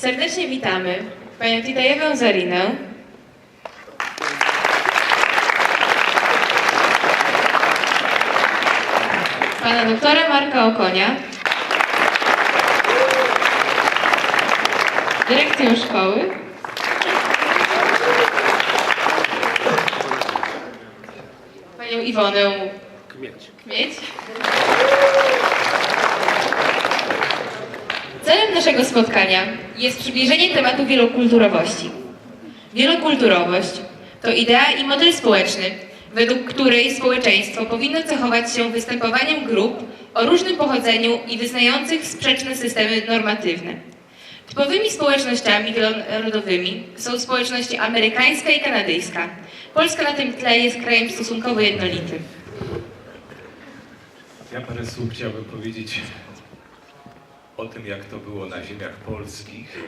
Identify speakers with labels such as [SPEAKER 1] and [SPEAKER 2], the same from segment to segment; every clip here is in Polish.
[SPEAKER 1] Serdecznie witamy panią Titejewę Zarinę, pana doktora Marka Okonia, dyrekcję szkoły, panią Iwonę
[SPEAKER 2] Kmieć.
[SPEAKER 1] Kmieć. Celem naszego spotkania jest przybliżenie tematu wielokulturowości. Wielokulturowość to idea i model społeczny, według której społeczeństwo powinno cechować się występowaniem grup o różnym pochodzeniu i wyznających sprzeczne systemy normatywne. Typowymi społecznościami wielonarodowymi są społeczności amerykańska i kanadyjska. Polska na tym tle jest krajem stosunkowo jednolitym.
[SPEAKER 2] Ja parę słów chciałbym powiedzieć o tym, jak to było na ziemiach polskich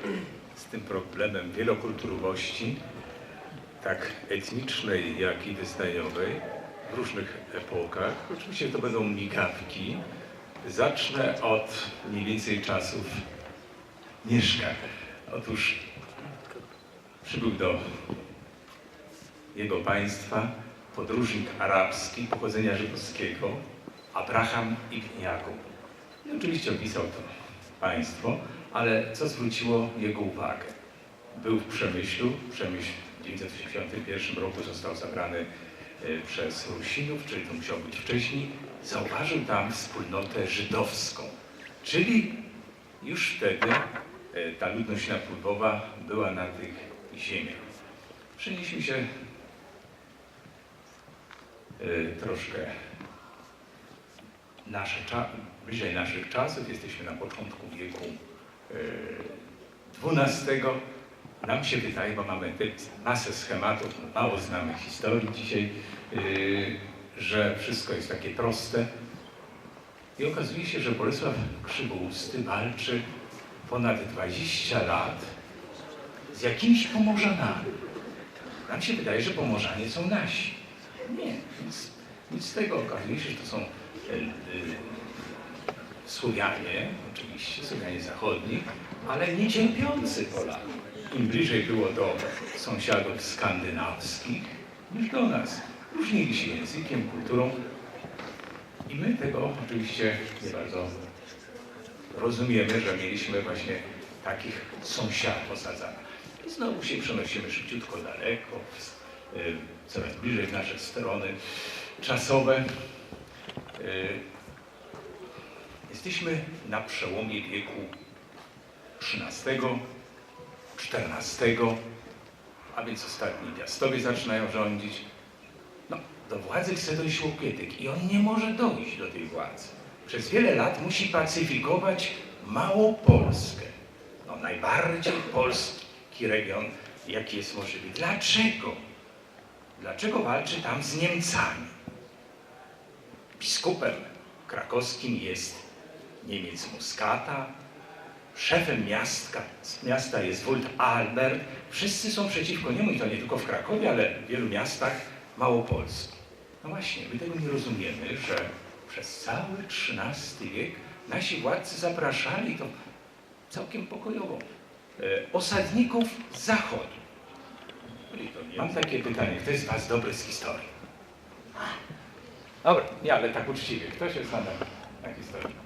[SPEAKER 2] z tym problemem wielokulturowości, tak etnicznej, jak i wyznaniowej w różnych epokach. Oczywiście to będą migawki. Zacznę od mniej więcej czasów Mieszka. Otóż przybył do jego państwa podróżnik arabski pochodzenia żydowskiego, Abraham ibn Jakub. I oczywiście opisał to państwo, ale co zwróciło jego uwagę? Był w Przemyślu, Przemyśl w 981 roku został zabrany e, przez Rusinów, czyli to musiało być wcześniej, zauważył tam wspólnotę żydowską, czyli już wtedy e, ta ludność napływowa była na tych ziemiach. Przenieśmy się e, troszkę nasze bliżej naszych czasów, jesteśmy na początku wieku XII. Nam się wydaje, bo mamy masę schematów, mało znamy historii dzisiaj, e, że wszystko jest takie proste. I okazuje się, że Bolesław Krzywousty walczy ponad 20 lat z jakimiś Pomorzanami. Nam się wydaje, że Pomorzanie są nasi. Nie, nic, nic z tego. Okazuje się, że to są Słowianie, oczywiście, Słowianie zachodni, ale nie cierpiący Polaków. Im bliżej było do sąsiadów skandynawskich niż do nas. Różnili się językiem, kulturą i my tego oczywiście nie bardzo rozumiemy, że mieliśmy właśnie takich sąsiadów osadzanych. I znowu się przenosimy szybciutko daleko, y, coraz bliżej w nasze strony czasowe. Y, Jesteśmy na przełomie wieku XIII, XIV, a więc ostatni piastowie zaczynają rządzić. No, do władzy chce dojść Łokietek i on nie może dojść do tej władzy. Przez wiele lat musi pacyfikować Małopolskę. No, najbardziej polski region, jaki jest możliwy. Dlaczego? Dlaczego walczy tam z Niemcami? Biskupem krakowskim jest Niemiec Muskata, szefem miasta, miasta jest Wójt Albert. Wszyscy są przeciwko niemu i to nie tylko w Krakowie, ale w wielu miastach Małopolski. No właśnie, my tego nie rozumiemy, że przez cały XIII wiek nasi władcy zapraszali to całkiem pokojowo e, osadników z zachodu. Mam takie pytanie, kto jest z Was dobry z historii? Dobra, nie, ale tak uczciwie. Kto się zna na, na historii?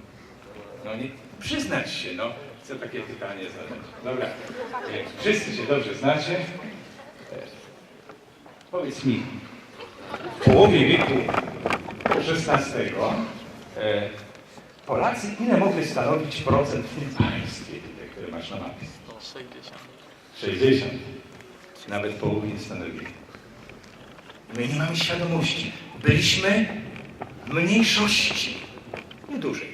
[SPEAKER 2] No nie, przyznać się, no. Chcę takie pytanie zadać. Dobra, wszyscy się dobrze znacie. Powiedz mi, w połowie wieku XVI e, Polacy ile mogli stanowić procent w tym państwie, które masz na mapie?
[SPEAKER 3] 60.
[SPEAKER 2] 60. Nawet połowy nie stanowili. My nie mamy świadomości. Byliśmy mniejszości. Niedużej.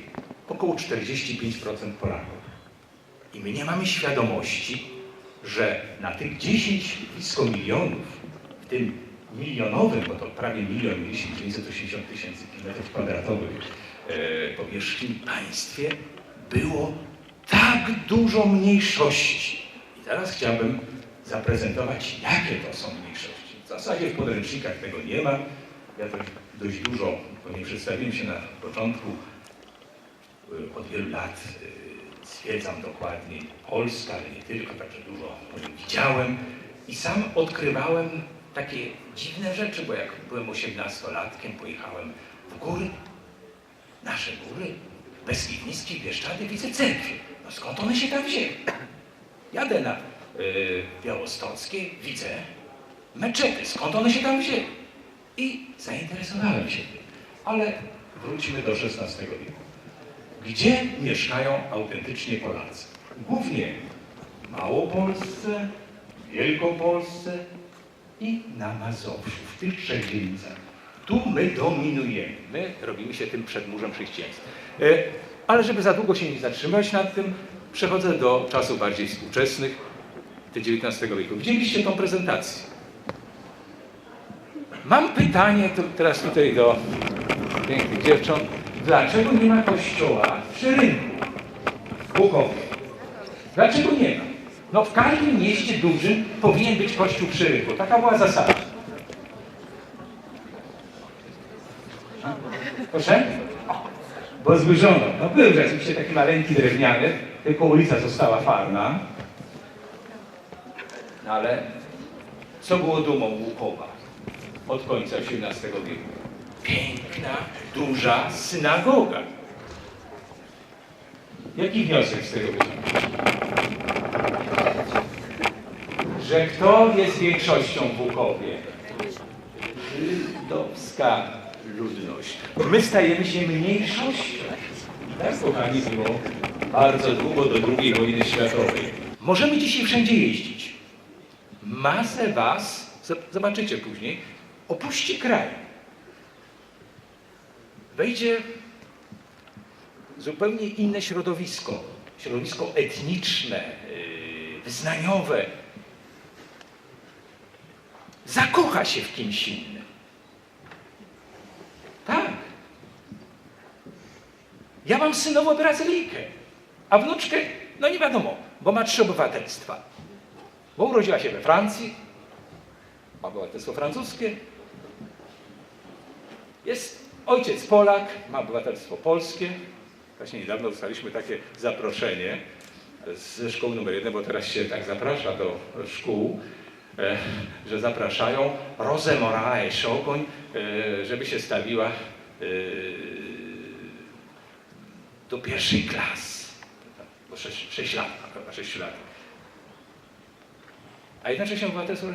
[SPEAKER 2] Około 45% Polaków. I my nie mamy świadomości, że na tych 10 blisko milionów, w tym milionowym, bo to prawie milion mieliśmy 980 tysięcy kilometrów kwadratowych e, powierzchni państwie, było tak dużo mniejszości. I teraz chciałbym zaprezentować, jakie to są mniejszości. W zasadzie w podręcznikach tego nie ma. Ja to dość dużo, bo nie przedstawiłem się na początku, y, od wielu lat y, zwiedzam dokładniej Polskę, ale nie tylko, także dużo widziałem i sam odkrywałem takie dziwne rzeczy, bo jak byłem 18-latkiem, pojechałem w góry, nasze góry, Beskidzki, Bieszczady, widzę cerkwie. No skąd one się tam wzięły? Jadę na y, Białostockie, widzę meczety, skąd one się tam wzięły? I zainteresowałem się tym. Ale wróćmy do XVI wieku. Gdzie mieszkają autentycznie Polacy? Głównie w Małopolsce, Wielkopolsce i na Mazowszu, w tych trzech dzielnicach. Tu my dominujemy. My robimy się tym przedmurzem chrześcijaństwa. E, Ale żeby za długo się nie zatrzymać nad tym, przechodzę do czasów bardziej współczesnych, do XIX wieku. Widzieliście tą prezentację? Mam pytanie teraz tutaj do pięknych dziewcząt. Dlaczego nie ma kościoła przy rynku w Łukowie? Dlaczego nie ma? No w każdym mieście dużym powinien być kościół przy rynku. Taka była zasada. Proszę? Bo zburzono. No był rzeczywiście taki maleńki drewniany, tylko ulica została farna. No ale co było dumą Łukowa od końca XVIII wieku? Piękna, duża synagoga. Jaki wniosek z tego wyciągnąć? Że kto jest większością w Łukowie? Żydowska ludność. My stajemy się mniejszością. Tak, kochani, było bardzo długo do II wojny światowej. Możemy dzisiaj wszędzie jeździć. Masę was, zobaczycie później, opuści kraj. Wejdzie zupełnie inne środowisko. Środowisko etniczne, yy, wyznaniowe. Zakocha się w kimś innym. Tak. Ja mam synową Brazylijkę, a wnuczkę, no nie wiadomo, bo ma trzy obywatelstwa. Bo urodziła się we Francji, ma obywatelstwo francuskie. Jest ojciec Polak, ma obywatelstwo polskie. Właśnie niedawno dostaliśmy takie zaproszenie ze szkoły numer jeden, bo teraz się tak zaprasza do szkół, e, że zapraszają Rozę Moraes Szokoń, e, żeby się stawiła e, do pierwszej klasy. Bo 6, 6 lat, chyba 6 lat. A jednocześnie obywatelstwo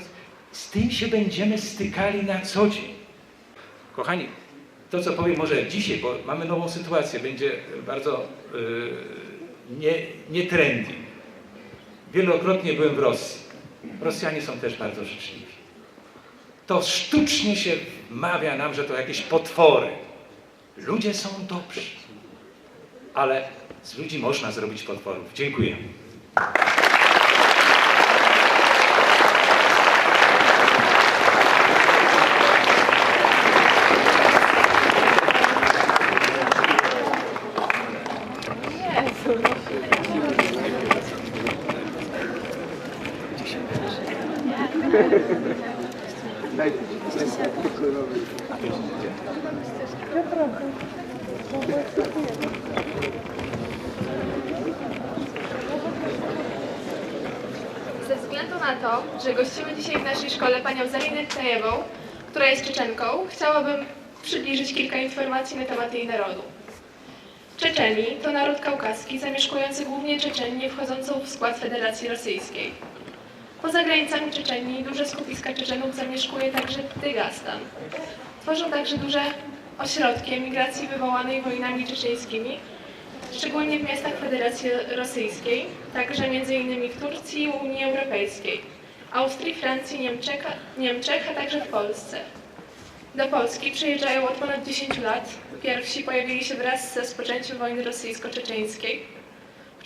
[SPEAKER 2] z tym się będziemy stykali na co dzień. Kochani, to co powiem może dzisiaj, bo mamy nową sytuację, będzie bardzo yy, nie, nie trendy. Wielokrotnie byłem w Rosji. Rosjanie są też bardzo życzliwi. To sztucznie się mawia nam, że to jakieś potwory. Ludzie są dobrzy, ale z ludzi można zrobić potworów. Dziękuję.
[SPEAKER 3] Ze względu na to, że gościmy dzisiaj w naszej szkole panią Zalinę Tajewą, która jest Czeczenką, chciałabym przybliżyć kilka informacji na temat jej narodu. Czeczeni to naród kaukaski zamieszkujący głównie Czeczenię wchodzącą w skład Federacji Rosyjskiej. Poza granicami Czeczenii duże skupiska Czeczenów zamieszkuje także Dygastan. Tworzą także duże ośrodki emigracji wywołanej wojnami czeczeńskimi, szczególnie w miastach Federacji Rosyjskiej, także m.in. w Turcji i Unii Europejskiej, Austrii, Francji, Niemczech, Niemczech, a także w Polsce. Do Polski przyjeżdżają od ponad 10 lat. Pierwsi pojawili się wraz z rozpoczęciem wojny rosyjsko-czeczeńskiej.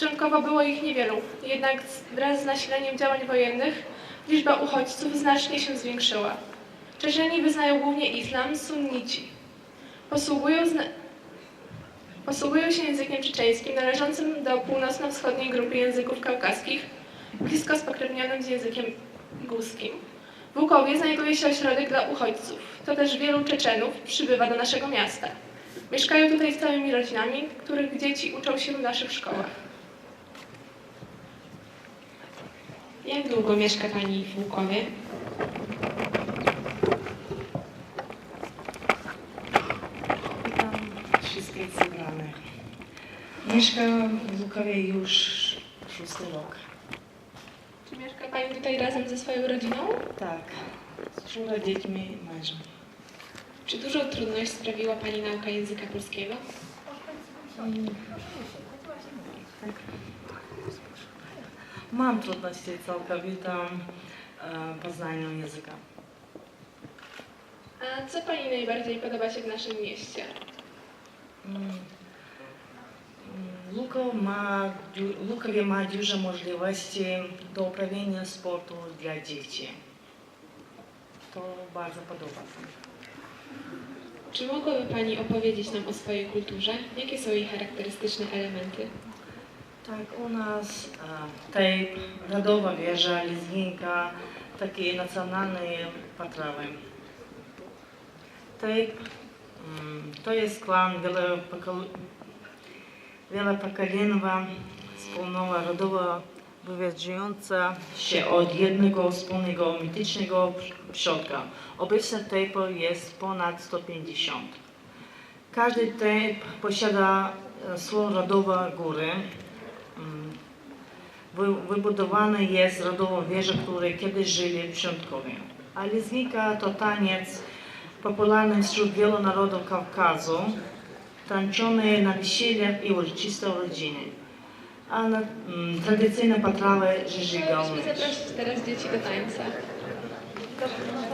[SPEAKER 3] Początkowo było ich niewielu, jednak wraz z nasileniem działań wojennych liczba uchodźców znacznie się zwiększyła. Czeczeni wyznają głównie islam, sunnici. Posługują, Posługują się językiem czeczeńskim należącym do północno-wschodniej grupy języków kaukaskich, blisko spokrewnionym z językiem guskim. W Łukowie znajduje się ośrodek dla uchodźców. To też wielu Czeczenów przybywa do naszego miasta. Mieszkają tutaj z całymi rodzinami, których dzieci uczą się w naszych szkołach.
[SPEAKER 1] Jak długo mieszka Pani w Łukowie?
[SPEAKER 4] Tam wszystkie zebrane. Mieszkam w Łukowie już szósty rok.
[SPEAKER 3] Czy mieszka Pani tutaj razem ze swoją rodziną?
[SPEAKER 4] Tak, z czwóroma dziećmi i mężem.
[SPEAKER 1] Czy dużą trudność sprawiła Pani nauka języka polskiego?
[SPEAKER 4] Mam trudności całkowitą e, języka.
[SPEAKER 3] A co Pani najbardziej podoba się w naszym mieście?
[SPEAKER 4] Mm. Mm, Luko ma, duże możliwości do uprawiania sportu dla dzieci. To bardzo podoba mi.
[SPEAKER 1] Czy mogłaby Pani opowiedzieć nam o swojej kulturze? Jakie są jej charakterystyczne elementy?
[SPEAKER 4] Tak, u nas e, tej rodowa wieża, lizginka, takie nacjonalne potrawy. Tej, mm, to jest klan wielopokol- wielopokoleniowa, wspólnowa rodowa, wywodząca się od jednego wspólnego mitycznego przodka. Obecnie tej jest ponad 150. Każdy typ posiada e, swą rodową górę, Wybudowany jest rodową wieżą, w której kiedyś żyli przodkowie. A liznika to taniec popularny wśród wielu narodów Kaukazu, tańczony na weseliach i uroczystych rodziny. A na, mm, tradycyjne potrawy żyżigał.
[SPEAKER 3] Chciałybyśmy zaprosić teraz dzieci do tańca.
[SPEAKER 5] Bardzo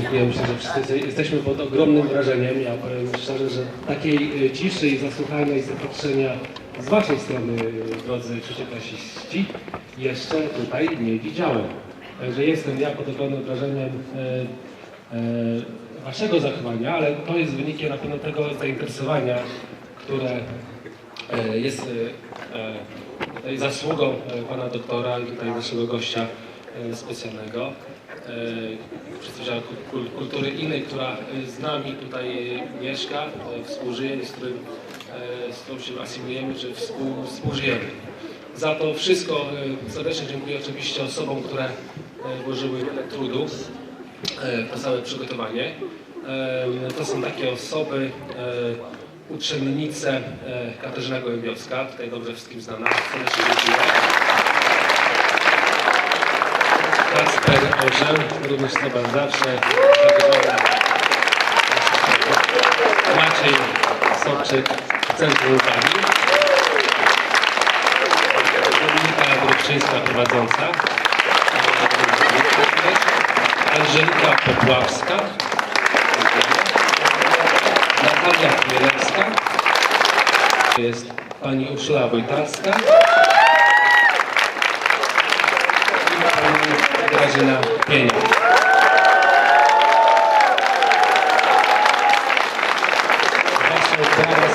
[SPEAKER 5] dziękuję. Myślę, że wszyscy jesteśmy pod ogromnym wrażeniem. Ja powiem szczerze, że takiej e, ciszy i zasłuchanej zapatrzenia z Waszej strony, e, drodzy trzecioklasiści, jeszcze tutaj nie widziałem. Także jestem ja pod ogromnym wrażeniem e, Waszego zachowania, ale to jest wynikiem na pewno tego zainteresowania, które jest zasługą Pana doktora i tutaj naszego gościa specjalnego. E, Przedstawiciela kul- kul- kultury innej, która e, z nami tutaj mieszka, e, współżyje z, którym, z którą się asymilujemy, współ, współżyjemy. Za to wszystko serdecznie dziękuję oczywiście osobom, które włożyły wiele trudu w całe przygotowanie. To są takie osoby, uczennice Katarzyna Gołębiowska, tutaj dobrze wszystkim znana, serdecznie dziękuję. Kasper Orzeł, również chyba zawsze. Maciej Sobczyk, Centrum Uwagi. Dominika Grubczyńska prowadząca. Angelika Popławska. Natalia Chmielewska. Jest pani Urszula Wojtarska. I pani Grażyna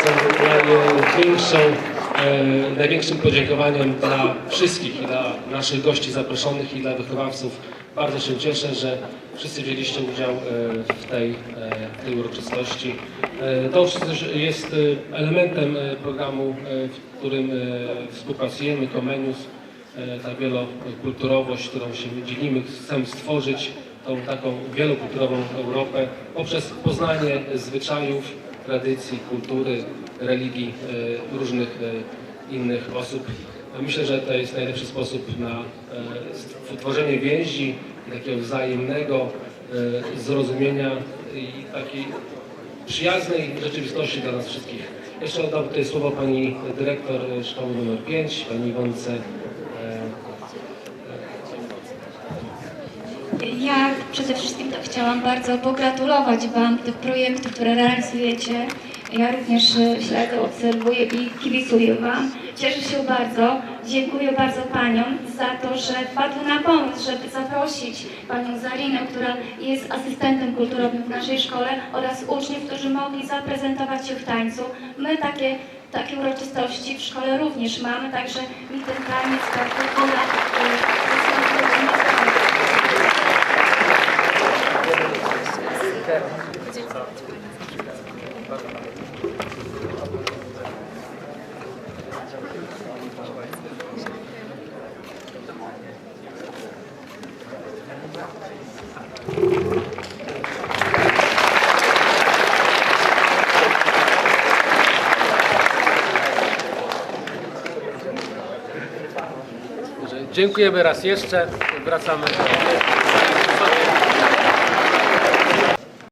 [SPEAKER 5] są największą, e, największym podziękowaniem dla wszystkich, i dla naszych gości zaproszonych i dla wychowawców. Bardzo się cieszę, że wszyscy wzięliście udział e, w tej, e, tej uroczystości. E, To jest e, elementem e, programu, w którym współpracujemy, Comenius, ta wielokulturowość, którą się dzielimy, chcemy stworzyć tą taką wielokulturową Europę poprzez poznanie zwyczajów, tradycji, kultury, religii e, różnych e, innych osób. Myślę, że to jest najlepszy sposób na e, utworzenie więzi, takiego wzajemnego e, zrozumienia i takiej przyjaznej rzeczywistości dla nas wszystkich. Jeszcze oddam tutaj słowo pani dyrektor szkoły nr 5, pani Iwonce. e,
[SPEAKER 6] Ja przede wszystkim to chciałam bardzo pogratulować Wam tych projektów, które realizujecie. Ja również e, śledzę, obserwuję i kibicuję Wam. Cieszę się bardzo. Dziękuję bardzo Paniom za to, że wpadły na pomysł, żeby zaprosić Panią Zarinę, która jest asystentem kulturowym w naszej szkole oraz uczniów, którzy mogli zaprezentować się w tańcu. My takie takie uroczystości w szkole również mamy, także mi ten taniec, ta kultura e, jest
[SPEAKER 5] Dziękujemy raz jeszcze. Wracamy.